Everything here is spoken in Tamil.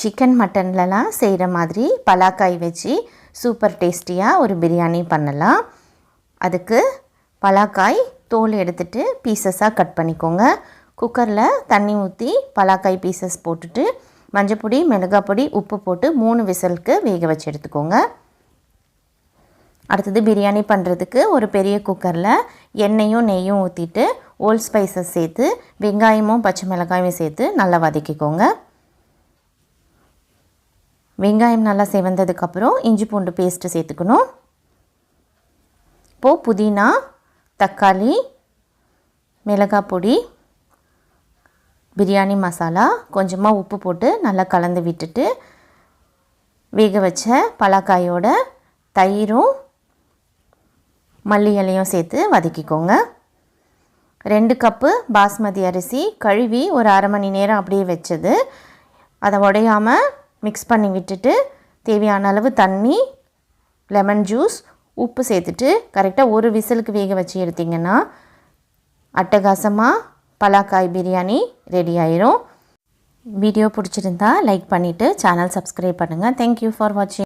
சிக்கன் மட்டன்லலாம் செய்கிற மாதிரி பலாக்காய் வச்சு சூப்பர் டேஸ்டியாக ஒரு பிரியாணி பண்ணலாம். அதுக்கு பலாக்காய் தோல் எடுத்துட்டு பீசஸாக கட் பண்ணிக்கோங்க. குக்கரில் தண்ணி ஊற்றி பலாக்காய் பீசஸ் போட்டுட்டு மஞ்சப்பொடி மிளகாய் பொடி உப்பு போட்டு மூணு விசலுக்கு வேக வச்சு எடுத்துக்கோங்க. அடுத்தது பிரியாணி பண்ணுறதுக்கு ஒரு பெரிய குக்கரில் எண்ணெயும் நெய்யும் ஊற்றிட்டு ஓல்ட் ஸ்பைசஸ் சேர்த்து வெங்காயமும் பச்சை மிளகாயும் சேர்த்து நல்லா வதக்கிக்கோங்க. வெங்காயம் நல்லா செவந்ததுக்கப்புறம் இஞ்சி பூண்டு பேஸ்ட்டு சேர்த்துக்கணும். இப்போது புதினா தக்காளி மிளகாய் பொடி பிரியாணி மசாலா கொஞ்சமாக உப்பு போட்டு நல்லா கலந்து விட்டுட்டு வேக வச்ச பலாக்காயோட தயிரும் மல்லி இலையும் சேர்த்து வதக்கிக்கோங்க. ரெண்டு கப்பு பாஸ்மதி அரிசி கழுவி ஒரு அரை மணி நேரம் அப்படியே வச்சது. அதை உடையாமல் மிக்ஸ் பண்ணி விட்டுட்டு தேவையான அளவு தண்ணி லெமன் ஜூஸ் உப்பு சேர்த்துட்டு கரெக்டாக ஒரு விசிலுக்கு வேக வச்சு எடுத்திங்கன்னா அட்டகாசமாக பலாக்காய் பிரியாணி ரெடி ஆயிரும். வீடியோ பிடிச்சிருந்தா லைக் பண்ணிவிட்டு சேனல் சப்ஸ்கிரைப் பண்ணுங்கள் தேங்க்யூ ஃபார் வாட்சிங்